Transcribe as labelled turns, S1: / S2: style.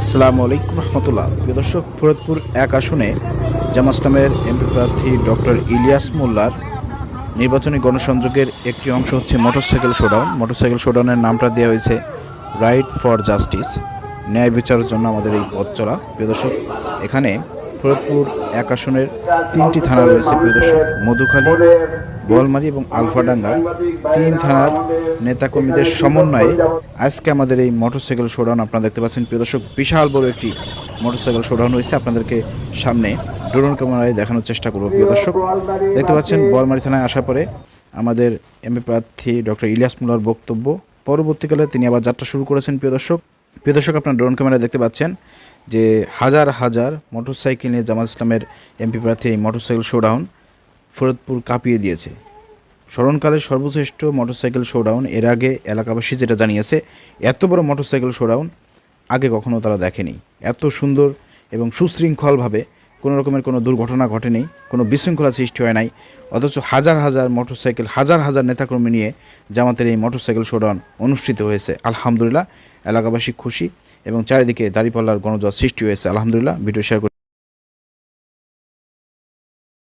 S1: আসসালামু আলাইকুম রহমতুল্লাহ। প্রিয় দর্শক, ফরিদপুর এক আসনে জামা ইসলামের এমপি প্রার্থী ডক্টর ইলিয়াস মোল্লার নির্বাচনী গণসংযোগের একটি অংশ হচ্ছে মোটরসাইকেল শোডাউন। মোটরসাইকেল শোডাউনের নামটা দেওয়া হয়েছে রাইট ফর জাস্টিস, ন্যায় বিচারের জন্য আমাদের এই পথ চলা। প্রিয় এখানে ফরিদপুর এক আসনের তিনটি থানা রয়েছে, প্রিয় দর্শক। মধুখালী বোয়ালমারি এবং আলফাডাঙ্গা তিন থানার নেতাকর্মীদের সমন্বয়ে আজকে আমাদের এই মোটরসাইকেল শোডাউন আপনারা দেখতে পাচ্ছেন, প্রিয় দর্শক। বিশাল বড় একটি মোটরসাইকেল শোডাউন হয়েছে আপনাদেরকে সামনে ড্রোন ক্যামেরায় দেখানোর চেষ্টা করব, প্রিয় দর্শক। দেখতে পাচ্ছেন বোয়ালমারি থানায় আসার পরে আমাদের এমপি প্রার্থী ডক্টর ইলিয়াস মুলার বক্তব্য। পরবর্তীকালে তিনি আবার যাত্রা শুরু করেছেন, প্রিয় দর্শক। প্রিয় দর্শক, আপনার ড্রোন ক্যামেরা দেখতে পাচ্ছেন যে হাজার হাজার মোটরসাইকেল নিয়ে জামাত ইসলামের এমপি প্রার্থী এই মোটরসাইকেল শোডাউন ফরিদপুর কাঁপিয়ে দিয়েছে। স্মরণকালের সর্বশ্রেষ্ঠ মোটরসাইকেল শোডাউন এর আগে এলাকাবাসী যেটা জানিয়েছে, এত বড় মোটরসাইকেল শোডাউন আগে কখনো তারা দেখেনি। এত সুন্দর এবং সুশৃঙ্খলভাবে কোনো রকমের কোনো দুর্ঘটনা ঘটেনি, কোনো বিশৃঙ্খলা সৃষ্টি হয় নাই, অথচ হাজার হাজার মোটরসাইকেল হাজার হাজার নেতাকর্মী নিয়ে জামাতের এই মোটরসাইকেল শোডাউন অনুষ্ঠিত হয়েছে। আলহামদুলিল্লাহ এলাকাবাসী খুশি এবং চারিদিকে দাঁড়িপাল্লার গণজ সৃষ্টি হয়েছে। আলহামদুলিল্লাহ ভিডিও শেয়ার